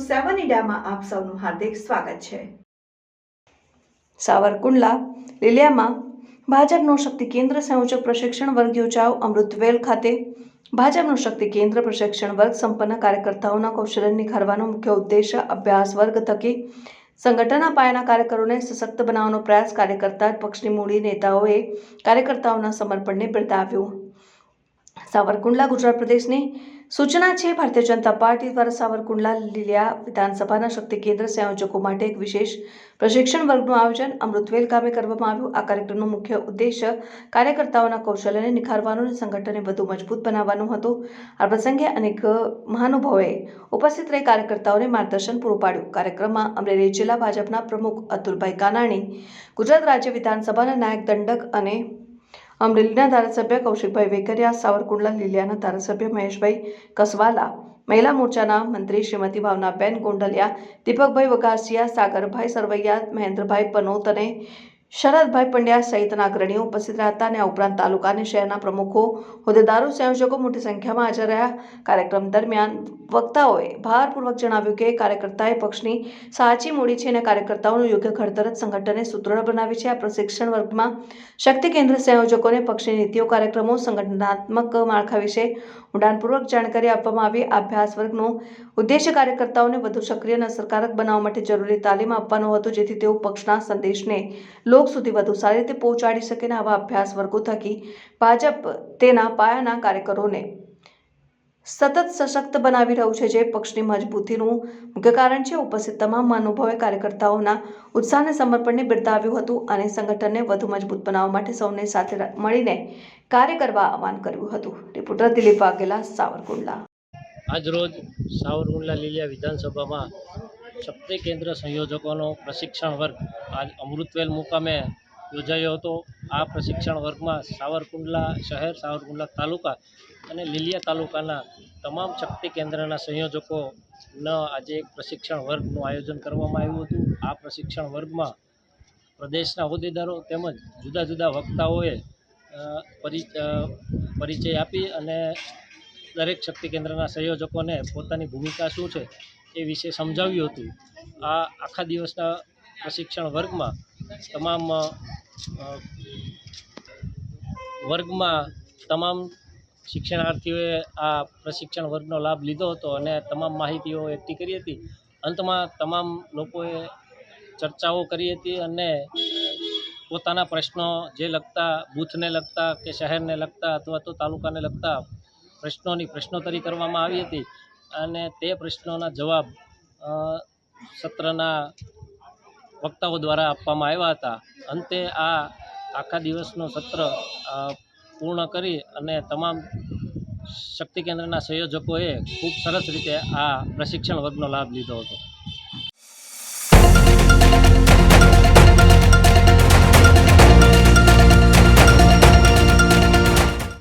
મીડિયામાં આપ સૌનું હાર્દિક સ્વાગત છે. સાવરકુંડલા લીલિયામાં ભાજપનો શક્તિ કેન્દ્ર સંયોજક પ્રશિક્ષણ વર્ગ યોજાઓ અમૃતવેલ ખાતે ભાજપનો શક્તિ કેન્દ્ર પ્રશિક્ષણ વર્ગ સંપન્ન કાર્યકર્તાઓના કૌશલ્ય નિખારવાનો મુખ્ય ઉદ્દેશ્ય અભ્યાસ વર્ગ થકી સંગઠનના પાયાના કાર્યકરોને સશક્ત બનાવવાનો પ્રયાસ કાર્યકર્તા પક્ષની મૂડી નેતાઓએ કાર્યકર્તાઓના સમર્પણને બિરદાવ્યું. સાવરકુંડલા ગુજરાત પ્રદેશની સૂચના છે, ભારતીય જનતા પાર્ટી દ્વારા સાવરકુંડલા લીલિયા વિધાનસભાના શક્તિ કેન્દ્ર સંયોજકો માટે એક વિશેષ પ્રશિક્ષણ વર્ગનું આયોજન અમૃતવેલ ગામે કરવામાં આવ્યું. આ કાર્યક્રમનો મુખ્ય ઉદ્દેશ્ય કાર્યકર્તાઓના કૌશલ્યને નિખારવાનો અને સંગઠનને વધુ મજબૂત બનાવવાનો હતો. આ પ્રસંગે અનેક મહાનુભાવોએ ઉપસ્થિત રહી કાર્યકર્તાઓને માર્ગદર્શન પૂરું પાડ્યું. કાર્યક્રમમાં અમરેલી જિલ્લા ભાજપના પ્રમુખ અતુલભાઈ કાનાણી, ગુજરાત રાજ્ય વિધાનસભાના નાયક દંડક અને અમરેલીના ધારાસભ્ય કૌશિકભાઈ વેકરિયા, સાવરકુંડલા લીલિયાના ધારાસભ્ય મહેશભાઈ કસવાલા, મહિલા મોરચાના મંત્રી શ્રીમતી ભાવનાબેન ગોંડલિયા, દીપકભાઈ વઘાસિયા, સાગરભાઈ સરવૈયા, મહેન્દ્રભાઈ પનોત અને શરદભાઈ પંડ્યા સહિતના અગ્રણીઓ ઉપસ્થિત રહ્યા હતા અને આ ઉપરાંત તાલુકા અને શહેરના પ્રમુખો, હોદ્દેદારો, સંયોજકો મોટી સંખ્યામાં હાજર રહ્યા. કાર્યક્રમ દરમિયાન વક્તાઓએ ભારપૂર્વક જણાવ્યું કે કાર્યકર્તાએ પક્ષની સાચી મૂડી છે અને કાર્યકર્તાઓનું યોગ્ય ઘડતર જ સંગઠને સુદૃઢ બનાવે છે. આ પ્રશિક્ષણ વર્ગમાં શક્તિ કેન્દ્ર સંયોજકોને પક્ષની નીતિઓ, કાર્યક્રમો, સંગઠનાત્મક માળખા વિશે ઊંડાણપૂર્વક જાણકારી આપવામાં આવી. અભ્યાસ વર્ગનો ઉદ્દેશ્ય કાર્યકર્તાઓને વધુ સક્રિય અને અસરકારક બનાવવા માટે જરૂરી તાલીમ આપવાનો હતો, જેથી તેઓ પક્ષના સંદેશને લોક સુધી વધુ સારી રીતે પહોંચાડી શકે અને આવા અભ્યાસ વર્ગો થકી ભાજપ તેના પાયાના કાર્યકરોને સતત સશક્ત બનાવી રહ્યું છે, જે પક્ષની મજબૂતીનું મુખ્ય કારણ છે. ઉપસ્થિત તમામ મહાનુભાવોએ કાર્યકર્તાઓના ઉત્સાહ અને સમર્પણને બિરદાવ્યું હતું અને સંગઠનને વધુ મજબૂત બનાવવા માટે સૌને સાથે મળીને કાર્ય કરવા આહવાન કર્યું હતું. રિપોર્ટર દિલીપ વાઘેલા, સાવરકુંડલા. આજરોજ સાવરકુંડલા લીલિયા વિધાનસભામાં શક્તિ કેન્દ્ર સંયોજકોનો પ્રશિક્ષણ વર્ગ આજ અમૃતવેલ મુકામે યોજાયો હતો. આ પ્રશિક્ષણ વર્ગમાં સાવરકુંડલા શહેર, સાવરકુંડલા તાલુકા અને લીલિયા તાલુકાના તમામ શક્તિ કેન્દ્રના સંયોજકોનો આજે એક પ્રશિક્ષણ વર્ગનું આયોજન કરવામાં આવ્યું હતું. આ પ્રશિક્ષણ વર્ગમાં પ્રદેશના હોદ્દેદારો તેમજ જુદા જુદા વક્તાઓએ પરિ પરિચય આપી અને દરેક શક્તિ કેન્દ્રના સંયોજકોને પોતાની ભૂમિકા શું છે એ વિશે સમજાવ્યું હતું. આ આખા દિવસના પ્રશિક્ષણ વર્ગમાં તમામ વર્ગમાં તમામ શિક્ષણાર્થીઓએ આ પ્રશિક્ષણ વર્ગનો લાભ લીધો હતો અને તમામ માહિતીઓ એકઠી કરી હતી. અંતમાં તમામ લોકોએ ચર્ચાઓ કરી હતી અને પોતાના પ્રશ્નો જે લગતા, બૂથને લગતા કે શહેરને લગતા અથવા તો તાલુકાને લગતા પ્રશ્નોની પ્રશ્નોત્તરી કરવામાં આવી હતી અને તે પ્રશ્નોના જવાબ સત્રના વક્તાઓ દ્વારા આપવામાં આવ્યા હતા. અંતે આ આખા દિવસનું સત્ર પૂર્ણ કરી અને તમામ શક્તિ કેન્દ્રના સંયોજકોએ ખૂબ સરસ રીતે આ પ્રશિક્ષણ વર્ગનો લાભ લીધો હતો.